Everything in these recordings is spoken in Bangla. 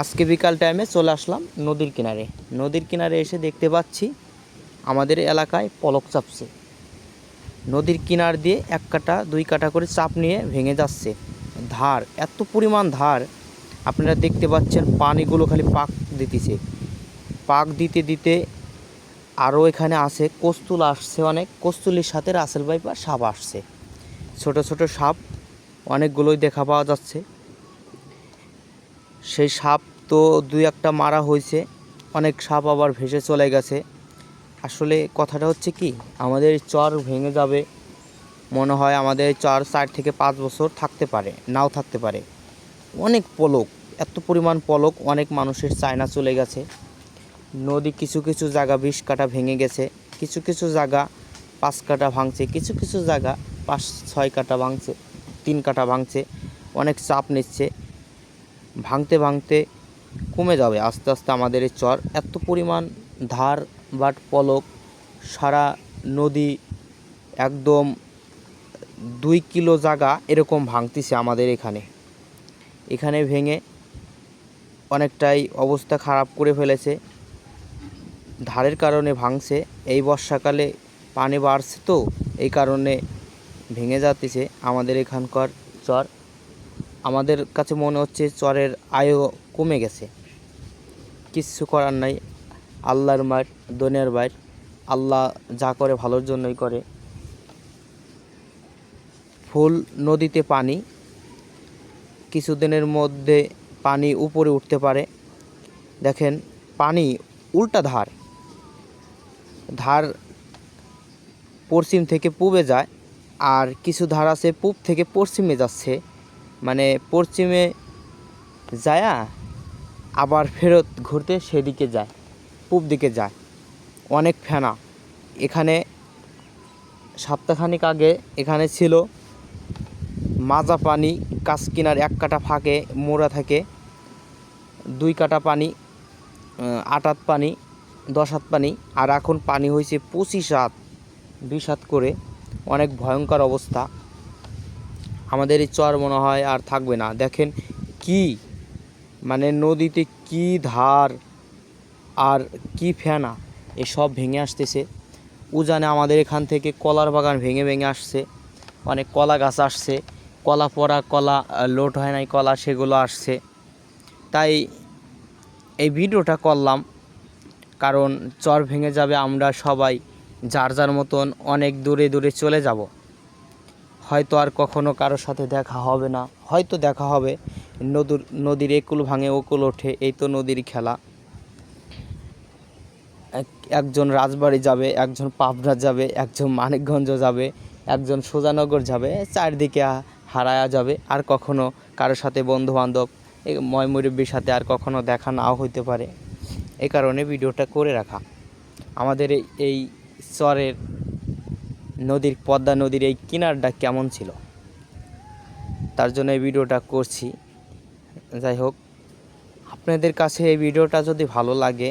আজকে বিকাল টাইমে চলে আসলাম নদীর কিনারে। নদীর কিনারে এসে দেখতে পাচ্ছি আমাদের এলাকায় পলক চাপছে। নদীর কিনার দিয়ে এক কাটা, দুই কাটা করে চাপ নিয়ে ভেঙে যাচ্ছে। ধার, এত পরিমাণ ধার। আপনারা দেখতে পাচ্ছেন পানিগুলো খালি পাক দিতেছে। পাক দিতে দিতে আরও এখানে আছে, কস্তুল আসছে অনেক। কস্তুলির সাথে রাসেল বাইপা সাপ আসছে। ছোট ছোট সাপ, অনেকগুলোই দেখা পাওয়া যাচ্ছে। সেই সাপ তো দুই একটা মারা হয়েছে। অনেক সাপ আবার ভেসে চলে গেছে। আসলে কথাটা হচ্ছে কি, আমাদের চর ভেঙে যাবে মনে হয় আমাদের চর চার থেকে পাঁচ বছর থাকতে পারে, নাও থাকতে পারে। অনেক পলক, এত পরিমাণ পলক, অনেক মানুষের চায়না চলে গেছে। নদী কিছু কিছু জায়গা বিশ কাটা ভেঙে গেছে, কিছু কিছু জায়গা পাঁচ কাটা ভাঙছে, কিছু কিছু জায়গা পাঁচ ছয় কাটা ভাঙছে, তিন কাটা ভাঙছে, অনেক চাপ নিচ্ছে। ভাঙতে ভাঙতে কমে যাবে। আস্তে আস্তে আমাদের এই চর এত পরিমাণ ধার, বাট, পলক, সারা নদী একদম দুই কিলো জায়গা এরকম ভাঙতিছে আমাদের এখানে। এখানে ভেঙে অনেকটাই অবস্থা খারাপ করে ফেলেছে। ধারের কারণে ভাঙছে, এই বর্ষাকালে পানি বাড়ছে তো, এই কারণে ভেঙে যাচ্ছে আমাদের এখানকার চর। আমাদের কাছে মনে হচ্ছে চরের আয়ও কমে গেছে। কিচ্ছু করার নাই। আল্লাহর মায়ের, দুনিয়ার বাইর। আল্লাহ যা করে ভালোর জন্যই করে। ফুল নদীতে পানি। কিছুদিনের মধ্যে পানি উপরে উঠতে পারে। দেখেন, পানি উল্টা ধার। ধার পশ্চিম থেকে পূবে যায়, আর কিছু ধার আছে পূব থেকে পশ্চিমে যাচ্ছে। মানে পশ্চিমে যায়া, আবার ফেরত ঘুরতে সেদিকে যায়, পূব দিকে যায়। অনেক ফেনা। এখানে সপ্তাহখানিক আগে এখানে ছিল মাজা পানি কাছ কিনার এক কাটা ফাঁকে মোড়া থাকে, দুই কাটা পানি আট হাত পানি, দশ হাত পানি, আর এখন পানি হয়েছে পঁচিশ হাত বিশ হাত করে। অনেক ভয়ঙ্কর অবস্থা। আমাদের এই চর মনে হয় আর থাকবে না। দেখেন কি মানে নদীতে কি ধার আর কি ফেনা, এসব ভেঙে আসতেছে। উজানে আমাদের এখান থেকে কলার বাগান ভেঙে ভেঙে আসছে, অনেক কলা গাছ আসছে, কলা পড়া, কলা লোড হয় নাই, কলা সেগুলো আসছে। তাই এই ভিডিওটা করলাম, কারণ চর ভেঙে যাবে আমরা সবাই, যার যার মতন অনেক দূরে দূরে চলে যাব। হয়তো আর কখনো কারোর সাথে দেখা হবে না। হয়তো দেখা হবে। নদুর, নদীর একুল ভাঙে ওকুল ওঠে, এই তো নদীর খেলা। এক- একজন রাজবাড়ি যাবে, একজন পাবনা যাবে, একজন মানিকগঞ্জ যাবে, একজন সোজানগর যাবে, চারদিকে হারায়া যাবে, আর কখনো কারোর সাথে বন্ধু বান্ধব ময়মুরব্বীর সাথে আর কখনো দেখা নাও হইতে পারে। এ কারণে ভিডিওটা করে রাখা। আমাদের এই চরের নদীর, পদ্মা নদীর এই কিনারটা কেমন ছিল? তার জন্য এই ভিডিওটা করছি। যাই হোক, আপনাদের কাছে এই ভিডিওটা যদি ভালো লাগে,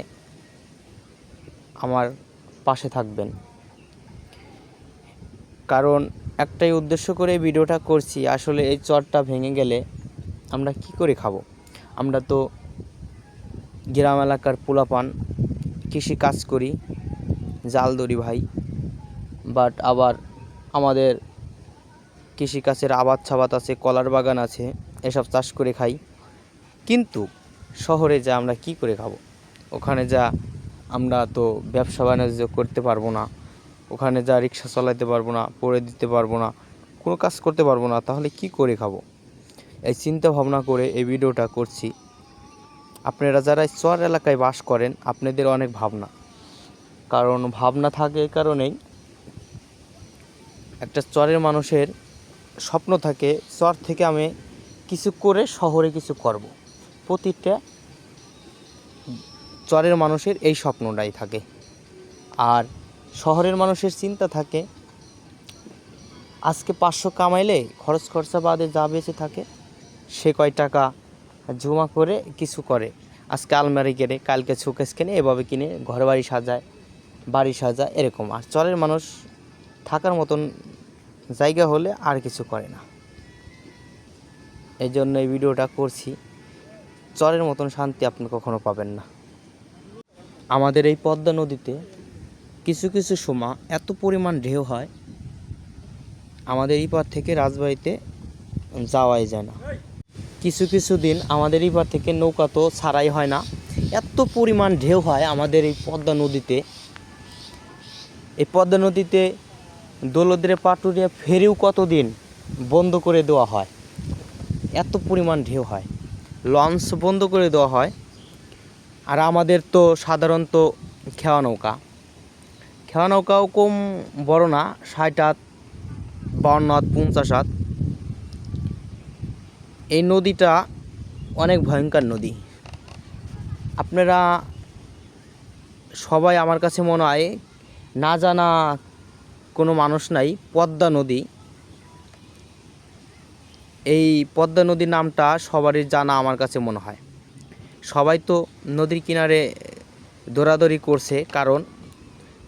আমার পাশে থাকবেন। কারণ একটাই উদ্দেশ্য করে ভিডিওটা করছি, আসলে এই চরটা ভেঙে গেলে আমরা কি করে খাব? আমরা তো গ্রাম এলাকার পোলাপান কৃষি কাজ করি। জাল দড়ি ভাই বাট আবার আমাদের কৃষিকাজের আবাদ ছাবাদ আছে, কলার বাগান আছে, এসব চাষ করে খাই। কিন্তু শহরে যা আমরা কি করে খাব? ওখানে যা আমরা তো ব্যবসা বাণিজ্য করতে পারব না, ওখানে যা রিক্সা চালাতে পারব না, পড়ে দিতে পারব না, কোনো কাজ করতে পারব না, তাহলে কি করে খাব? এই চিন্তা ভাবনা করে এই ভিডিওটা করছি। আপনারা যারা চর এলাকায় বাস করেন, আপনাদের অনেক ভাবনা। কারণ ভাবনা থাকে এই কারণেই একটা চরের মানুষের স্বপ্ন থাকে, চর থেকে আমি কিছু করে শহরে কিছু করব। প্রতিটা চরের মানুষের এই স্বপ্নটাই থাকে। আর শহরের মানুষের চিন্তা থাকে, আজকে পাঁচশো কামাইলে খরচ খরচা বাদে যা বেঁচে থাকে, সে কয় টাকা জমা করে কিছু করে। আজকে আলমারি কেনে কালকে শোকেস কেনে, এভাবে কিনে ঘর বাড়ি সাজায় বাড়ি সাজায়, এরকম। আর চরের মানুষ থাকার মতন জায়গা হলে আর কিছু করে না। এই জন্য এই ভিডিওটা করছি। চরের মতন শান্তি আপনি কখনো পাবেন না। আমাদের এই পদ্মা নদীতে কিছু কিছু সময় এত পরিমাণ ঢেউ হয়, আমাদের এই পার থেকে রাজবাড়িতে যাওয়াই যায় না। কিছু কিছু দিন আমাদের এই পার থেকে নৌকা তো ছাড়াই হয় না। এত পরিমাণ ঢেউ হয় আমাদের এই পদ্মা নদীতে। এই পদ্মা নদীতে দোলদ্রে পাটুরিয়া ফেরিও কতদিন বন্ধ করে দেওয়া হয়? এত পরিমাণ ঢেউ হয়। লঞ্চ বন্ধ করে দেওয়া হয়। আর আমাদের তো সাধারণত খেওয়া নৌকা। খেওয়া নৌকাও কম বড় না, ষাট হাত, বাউন্ন হাত, পঞ্চাশ হাত। এই নদীটা অনেক ভয়ঙ্কর নদী। আপনারা সবাই আমার কাছে মনে হয় না জানা কোনো মানুষ নাই, পদ্মা নদী। এই পদ্মা নদী নামটা সবারই জানা আমার কাছে মনে হয়। সবাই তো নদীর কিনারে দৌড়াদৌড়ি করছে, কারণ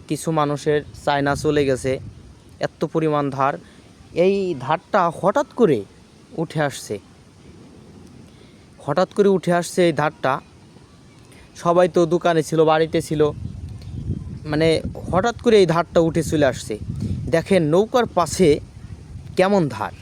কিছু মানুষের চায়না চলে গেছে, এত পরিমাণ ধার। এই ধারটা হঠাৎ করে উঠে আসছে। হঠাৎ করে উঠে আসছে এই ধারটা। সবাই তো দোকানে ছিল, বাড়িতে ছিল মানে হঠাৎ করে এই ধারটা উঠে চলে আসছে। দেখেন নৌকার পাশে কেমন ধার।